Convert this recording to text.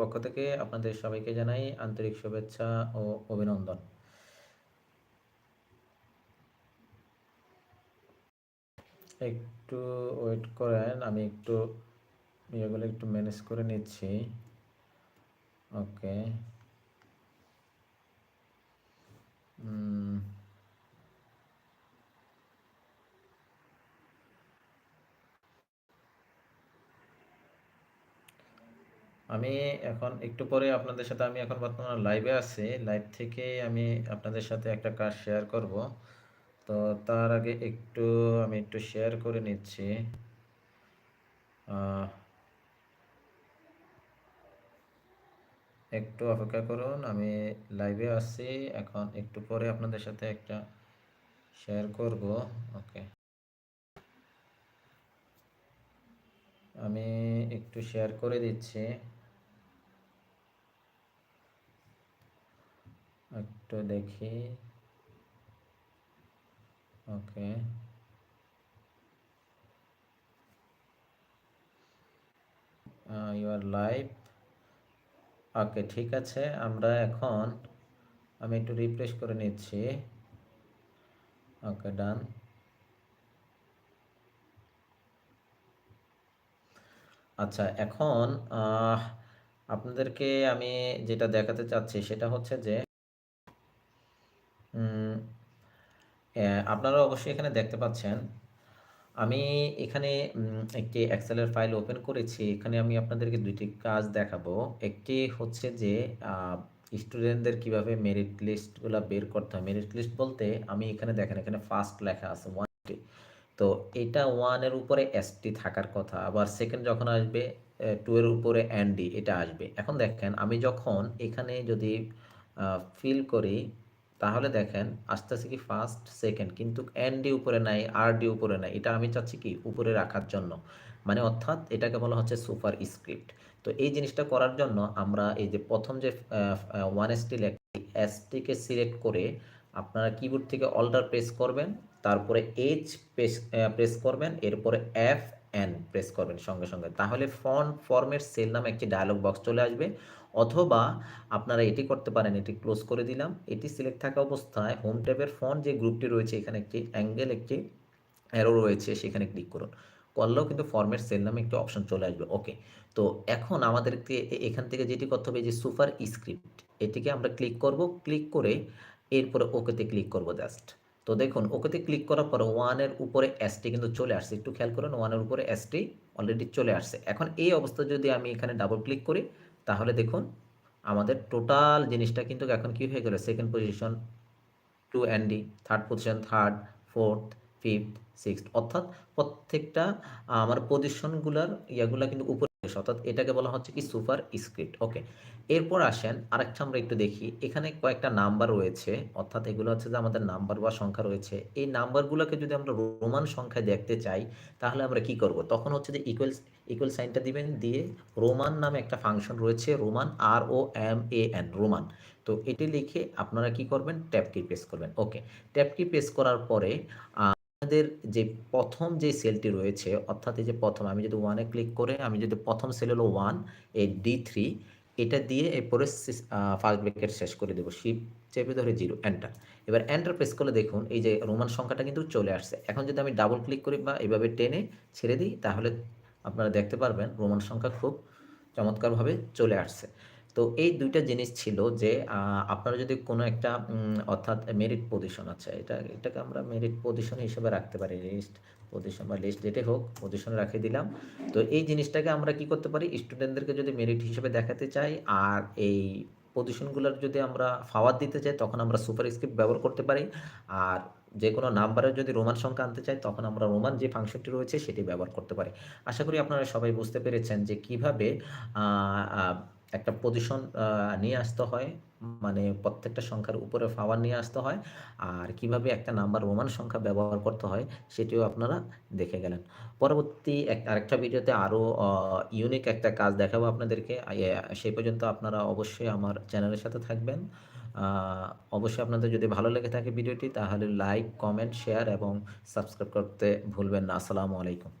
পক্ষ থেকে আপনাদের সবাইকে জানাই আন্তরিক শুভেচ্ছা ও অভিনন্দন। একটু ওয়েট করেন, আমি একটু ইয়েগুলো একটু ম্যানেজ করে নিচ্ছি। ওকে আমি এখন একটু পরে আপনাদের সাথে, আমি এখন বর্তমানে লাইভে আছি। লাইভ থেকে আমি আপনাদের সাথে একটা কাজ শেয়ার করব। তো তার আগে একটু, আমি একটু শেয়ার করে নিচ্ছি। একটু অপেক্ষা করুন, আমি লাইভে আছি। এখন একটু পরে আপনাদের সাথে একটা শেয়ার করব। ওকে আমি একটু শেয়ার করে দিচ্ছি। একটু দেখি। ওকে। ইউর লাইভ ওকে, ঠিক আছে, আমরা এখন, আমি একটু রিফ্রেশ করে নিচ্ছি। ওকে ডান আচ্ছা এখন আপনাদেরকে আমি যেটা দেখাতে চাচ্ছি সেটা হচ্ছে যে আপনারা অবশ্যই এখানে দেখতে পাচ্ছেন, আমি এখানে একটি এক্সেলের ফাইল ওপেন করেছি, এখানে আমি আপনাদেরকে দুইটি কাজ দেখাবো। একটি হচ্ছে যে স্টুডেন্টদের কীভাবে মেরিট লিস্টগুলো বের করতে হয়। মেরিট লিস্ট বলতে আমি এখানে দেখেন, এখানে ফার্স্ট লেখা আছে ওয়ানটি তো এটা ওয়ানের উপরে এসটি থাকার কথা, আবার সেকেন্ড যখন আসবে টু এর উপরে এনডি এটা আসবে। এখন দেখেন, আমি যখন এখানে যদি ফিল করি তাহলে দেখেন, আস্তে আস্তে কি ফার্স্ট সেকেন্ড কিন্তু এন ডি উপরে নাই আর ডি উপরে নাই, এটা আমি চাচ্ছি কি উপরে রাখার জন্য। মানে অর্থাৎ এটাকে বলা হচ্ছে সুপার স্ক্রিপ্ট তো এই জিনিসটা করার জন্য আমরা এই যে প্রথম যে ওয়ান এসটি এসটিকে সিলেক্ট করে আপনারা কিবোর্ড থেকে অল্টার প্রেস করবেন, তারপরে এইচ প্রেস প্রেস করবেন, এরপরে এফ এন প্রেস করবেন সঙ্গে সঙ্গে। তাহলে ফন্ট ফর্মের সেল নামে একটি ডায়লগ বক্স চলে আসবে। অথবা আপনারা এটি করতে পারেন, এটি ক্লোজ করে দিলাম। এটি সিলেক্ট থাকা অবস্থায় হোম ট্যাবের ফন্ট যে গ্রুপটি রয়েছে, এখানে একটি অ্যাঙ্গেল একটি অ্যারো রয়েছে, সেখানে ক্লিক করুন। করলেও কিন্তু ফর্মের সেল নামে একটি অপশন চলে আসবে। ওকে তো এখন আমাদেরকে এখান থেকে যেটি করতে হবে যে সুপার স্ক্রিপ্ট এটিকে আমরা ক্লিক করব। ক্লিক করে এরপরে ওকেতে ক্লিক করব জাস্ট তো দেখুন ওকেতে ক্লিক করার পর ওয়ানের উপরে এসটি কিন্তু চলে আসছে। একটু খেয়াল করুন ওয়ানের উপরে এসটি অলরেডি চলে আসছে। এখন এই অবস্থা যদি আমি এখানে ডাবল ক্লিক করি তাহলে দেখুন, আমাদের টোটাল জিনিসটা কিন্তু এখন কি হয়ে গেল? Second position to Andy third position third fourth fifth sixth অর্থাৎ প্রত্যেকটা আমার পজিশনগুলোর ইয়াগুলা কিন্তু উপরে অর্থাৎ এটাকে বলা হচ্ছে কি সুপার স্ক্রিপ্ট ওকে এরপর আসেন, আরেকটা আমরা একটু দেখি। এখানে কয়েকটা নাম্বার রয়েছে। অর্থাৎ এগুলো হচ্ছে যে আমাদের নাম্বার বা সংখ্যা রয়েছে। এই নাম্বারগুলোকে যদি আমরা রোমান সংখ্যায় দেখতে চাই, তাহলে আমরা কি করব? তখন হচ্ছে যে ইকুয়াল ইকুয়াল সাইনটা দিবেন, দিয়ে রোমান নামে একটা ফাংশন রয়েছে, Roman R O M A N Roman. তো এটি লিখে আপনারা কি করবেন? ট্যাপ কি প্রেস করবেন। ওকে ট্যাপ কি প্রেস করার পরে আমাদের যে প্রথম যে সেলটি রয়েছে, অর্থাৎ এই যে প্রথম, আমি যদি ওয়ানে ক্লিক করে, আমি যদি প্রথম সেল হলো ওয়ান এই ডি থ্রি এটা দিয়ে এরপরে ফার্স্ট ব্রেকেট শেষ করে দেবো। শিপ চেপে ধরে জিরো এন্টার এবার এন্টার প্রেস করলে দেখুন, এই যে রোমান সংখ্যাটা কিন্তু চলে আসছে। এখন যদি আমি ডাবল ক্লিক করি বা এভাবে টেনে ছেড়ে দিই, তাহলে আপনারা দেখতে পারবেন রোমান সংখ্যা খুব চমৎকারভাবে চলে আসছে। তো এই দুইটা জিনিস ছিল যে আপনারা যদি কোনো একটা অর্থাৎ মেরিট পজিশন আছে এটা, এটাকে আমরা মেরিট পজিশন হিসেবে রাখতে পারি। লিস্ট পজিশন বা লিস্ট যেটাই হোক পজিশনে রাখে দিলাম। তো এই জিনিসটাকে আমরা কি করতে পারি? স্টুডেন্টদেরকে যদি মেরিট হিসেবে দেখাতে চাই আর এই পজিশনগুলোর যদি আমরা ফাওয়ার দিতে চাই, তখন আমরা সুপার স্ক্রিপ্ট ব্যবহার করতে পারি। আর যে কোনো নাম্বারের যদি রোমান সংখ্যা আনতে চাই, তখন আমরা রোমান যে ফাংশনটি রয়েছে, সেটি ব্যবহার করতে পারি। আশা করি আপনারা সবাই বুঝতে পেরেছেন যে কীভাবে একটা পজিশন নিয়ে আসতে হয়। মানে প্রত্যেকটা সংখ্যার উপরে পাওয়ার নিয়ে আসতে হয়। আর কীভাবে একটা নাম্বার রোমান সংখ্যা ব্যবহার করতে হয়, সেটিও আপনারা দেখে গেলেন। পরবর্তী এক, আরেকটা ভিডিওতে আরও ইউনিক একটা কাজ দেখাবো আপনাদেরকে। সেই পর্যন্ত আপনারা অবশ্যই আমার চ্যানেলের সাথে থাকবেন। অবশ্যই আপনাদের যদি ভালো লেগে থাকে ভিডিওটি, তাহলে লাইক কমেন্ট শেয়ার এবং সাবস্ক্রাইব করতে ভুলবেন না। আসসালামু আলাইকুম।